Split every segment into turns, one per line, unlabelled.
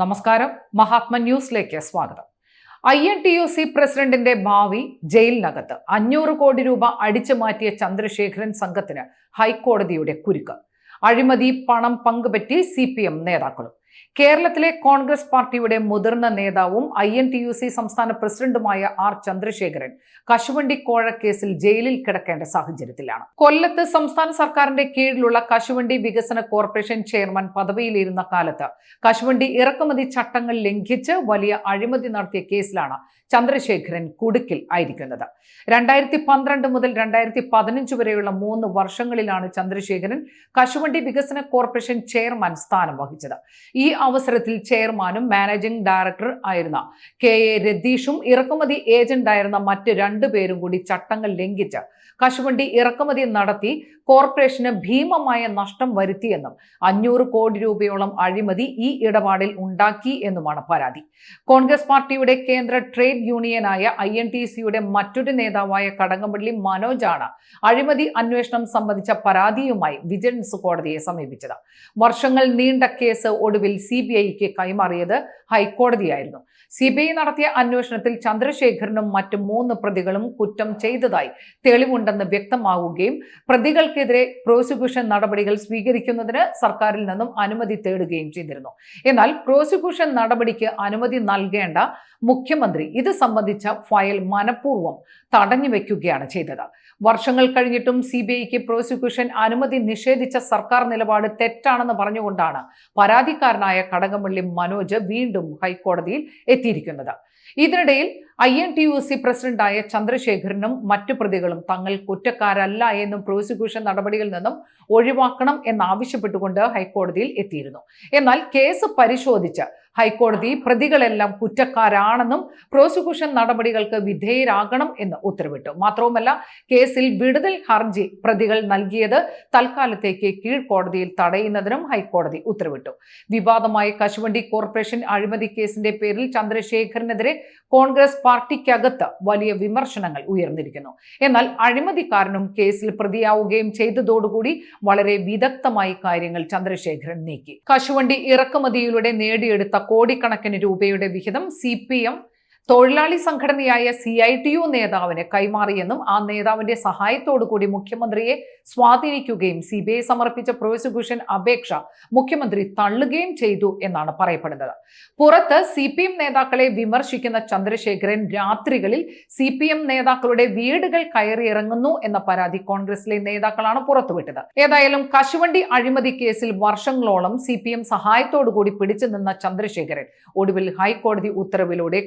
നമസ്കാരം. മഹാത്മ ന്യൂസിലേക്ക് സ്വാഗതം. I N T U C പ്രസിഡന്റിന്റെ ഭാവി ജയിലിനകത്ത്. അഞ്ഞൂറ് കോടി രൂപ അടിച്ചു മാറ്റിയ ചന്ദ്രശേഖരൻ സംഘത്തിന് ഹൈക്കോടതിയുടെ കുരുക്ക്. അഴിമതി പണം പങ്കുപറ്റി സി പി എം നേതാക്കളും. കേരളത്തിലെ കോൺഗ്രസ് പാർട്ടിയുടെ മുതിർന്ന നേതാവും I N T U C സംസ്ഥാന പ്രസിഡന്റുമായ ആർ ചന്ദ്രശേഖരൻ കശുവണ്ടി കോഴ കേസിൽ ജയിലിൽ കിടക്കേണ്ട സാഹചര്യത്തിലാണ്. കൊല്ലത്ത് സംസ്ഥാന സർക്കാരിന്റെ കീഴിലുള്ള കശുവണ്ടി വികസന കോർപ്പറേഷൻ ചെയർമാൻ പദവിയിലിരുന്ന കാലത്ത് കശുവണ്ടി ഇറക്കുമതി ചട്ടങ്ങൾ ലംഘിച്ച് വലിയ അഴിമതി നടത്തിയ കേസിലാണ് ചന്ദ്രശേഖരൻ കുടുക്കിൽ ആയിരിക്കുന്നത്. രണ്ടായിരത്തി പന്ത്രണ്ട് മുതൽ രണ്ടായിരത്തി പതിനഞ്ച് വരെയുള്ള മൂന്ന് വർഷങ്ങളിലാണ് ചന്ദ്രശേഖരൻ കശുവണ്ടി വികസന കോർപ്പറേഷൻ ചെയർമാൻ സ്ഥാനം വഹിച്ചത്. ഈ അവസരത്തിൽ ചെയർമാനും മാനേജിംഗ് ഡയറക്ടർ ആയിരുന്ന കെ എ രതീഷും ഇറക്കുമതി ഏജന്റായിരുന്ന മറ്റ് രണ്ടു പേരും കൂടി ചട്ടങ്ങൾ ലംഘിച്ച് കശുവണ്ടി ഇറക്കുമതി നടത്തി കോർപ്പറേഷന് ഭീമമായ നഷ്ടം വരുത്തിയെന്നും അഞ്ഞൂറ് കോടി രൂപയോളം അഴിമതി ഈ ഇടപാടിൽ ഉണ്ടാക്കി എന്നുമാണ് പരാതി. കോൺഗ്രസ് പാർട്ടിയുടെ കേന്ദ്ര ട്രേഡ് യൂണിയനായ ഐ എൻ ടി സിയുടെ മറ്റൊരു നേതാവായ കടകംപള്ളി മനോജാണ് അഴിമതി അന്വേഷണം സംബന്ധിച്ച പരാതിയുമായി വിജിലൻസ് കോടതിയെ സമീപിച്ചത്. വർഷങ്ങൾ നീണ്ട കേസ് ഒടുവിൽ സി ബി ഐക്ക് കൈമാറിയത് ഹൈക്കോടതിയായിരുന്നു. സി ബി ഐ നടത്തിയ അന്വേഷണത്തിൽ ചന്ദ്രശേഖരനും മറ്റ് മൂന്ന് പ്രതികളും കുറ്റം ചെയ്തതായി തെളിവുണ്ടെന്ന് വ്യക്തമാവുകയും പ്രതികൾക്കെതിരെ പ്രോസിക്യൂഷൻ നടപടികൾ സ്വീകരിക്കുന്നതിന് സർക്കാരിൽ നിന്നും അനുമതി തേടുകയും ചെയ്തിരുന്നു. എന്നാൽ പ്രോസിക്യൂഷൻ നടപടിക്ക് അനുമതി നൽകേണ്ട മുഖ്യമന്ത്രി ഇത് സംബന്ധിച്ച ഫയൽ മനഃപൂർവം തടഞ്ഞു വെക്കുകയാണ് ചെയ്തത്. വർഷങ്ങൾ കഴിഞ്ഞിട്ടും സി ബി ഐക്ക് പ്രോസിക്യൂഷൻ അനുമതി നിഷേധിച്ച സർക്കാർ നിലപാട് തെറ്റാണെന്ന് പറഞ്ഞുകൊണ്ടാണ് പരാതിക്കാരനായ കടകംപള്ളി മനോജ് വീണ്ടും ഹൈക്കോടതിയിൽ എത്തിയിരിക്കുന്നത്. ഇതിനിടയിൽ I N T U C പ്രസിഡന്റായ ചന്ദ്രശേഖരനും മറ്റു പ്രതികളും തങ്ങൾ കുറ്റക്കാരല്ല എന്നും പ്രോസിക്യൂഷൻ നടപടികളിൽ നിന്നും ഒഴിവാക്കണം എന്നാവശ്യപ്പെട്ടുകൊണ്ട് ഹൈക്കോടതിയിൽ എത്തിയിരുന്നു. എന്നാൽ കേസ് പരിശോധിച്ച് ഹൈക്കോടതി പ്രതികളെല്ലാം കുറ്റക്കാരാണെന്നും പ്രോസിക്യൂഷൻ നടപടികൾക്ക് വിധേയരാകണം എന്ന് ഉത്തരവിട്ടു. മാത്രവുമല്ല കേസിൽ വിടുതൽ ഹർജി പ്രതികൾ നൽകിയത് തൽക്കാലത്തേക്ക് കീഴ്ക്കോടതിയിൽ തടയുന്നതിനും ഹൈക്കോടതി ഉത്തരവിട്ടു. വിവാദമായ കശുവണ്ടി കോർപ്പറേഷൻ അഴിമതി കേസിന്റെ പേരിൽ ചന്ദ്രശേഖരനെതിരെ കോൺഗ്രസ് പാർട്ടിക്കകത്ത് വലിയ വിമർശനങ്ങൾ ഉയർന്നിരിക്കുന്നു. എന്നാൽ അഴിമതിക്കാരനും കേസിൽ പ്രതിയാവുകയും ചെയ്തതോടുകൂടി വളരെ വിദഗ്ധമായി കാര്യങ്ങൾ ചന്ദ്രശേഖരൻ നീക്കി. കശുവണ്ടി ഇറക്കുമതിയിലൂടെ നേടിയെടുത്ത കോടിക്കണക്കിന് രൂപയുടെ വിഹിതം സി പി എം തൊഴിലാളി സംഘടനയായ സി ഐ ടി യു നേതാവിന് കൈമാറിയെന്നും ആ നേതാവിന്റെ കൂടി മുഖ്യമന്ത്രിയെ സ്വാധീനിക്കുകയും സി ബി ഐ സമർപ്പിച്ച പ്രോസിക്യൂഷൻ അപേക്ഷ മുഖ്യമന്ത്രി തള്ളുകയും ചെയ്തു എന്നാണ് പറയപ്പെടുന്നത്. പുറത്ത് സി പി എം നേതാക്കളെ വിമർശിക്കുന്ന ചന്ദ്രശേഖരൻ രാത്രികളിൽ സി പി എം നേതാക്കളുടെ വീടുകൾ കയറിയിറങ്ങുന്നു എന്ന പരാതി കോൺഗ്രസിലെ നേതാക്കളാണ് പുറത്തുവിട്ടത്. ഏതായാലും കശുവണ്ടി അഴിമതി കേസിൽ വർഷങ്ങളോളം സി പി എം സഹായത്തോടുകൂടി പിടിച്ചു നിന്ന ചന്ദ്രശേഖരൻ ഒടുവിൽ ഹൈക്കോടതി ഉത്തരവിലൂടെ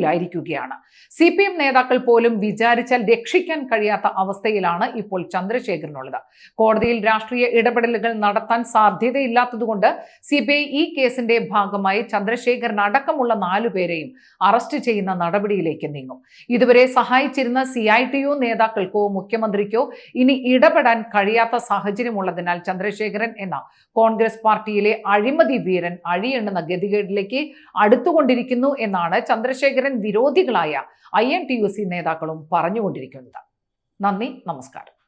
കുടുക്കിലായിരിക്കുകയാണ് സി പി എം നേതാക്കൾ പോലും വിചാരിച്ചാൽ രക്ഷിക്കാൻ കഴിയാത്ത അവസ്ഥയിലാണ് ഇപ്പോൾ ചന്ദ്രശേഖരനുള്ളത്. കോടതിയിൽ രാഷ്ട്രീയ ഇടപെടലുകൾ നടത്താൻ സാധ്യതയില്ലാത്തതുകൊണ്ട് സി ബി ഐ ഈ കേസിന്റെ ഭാഗമായി ചന്ദ്രശേഖരൻ അടക്കമുള്ള നാലുപേരെയും അറസ്റ്റ് ചെയ്യുന്ന നടപടിയിലേക്ക് നീങ്ങും. ഇതുവരെ സഹായിച്ചിരുന്ന സി ഐ ടി യു നേതാക്കൾക്കോ മുഖ്യമന്ത്രിക്കോ ഇനി ഇടപെടാൻ കഴിയാത്ത സാഹചര്യമുള്ളതിനാൽ ചന്ദ്രശേഖരൻ എന്ന കോൺഗ്രസ് പാർട്ടിയിലെ അഴിമതി വീരൻ അഴിയെണ്ണുന്ന ഗതികേടിലേക്ക് അടുത്തുകൊണ്ടിരിക്കുന്നു എന്നാണ് Chandrasekharan വിരോധികളായ I N T U C നേതാക്കളും പറഞ്ഞുകൊണ്ടിരിക്കുന്നത്. നന്ദി നമസ്കാരം.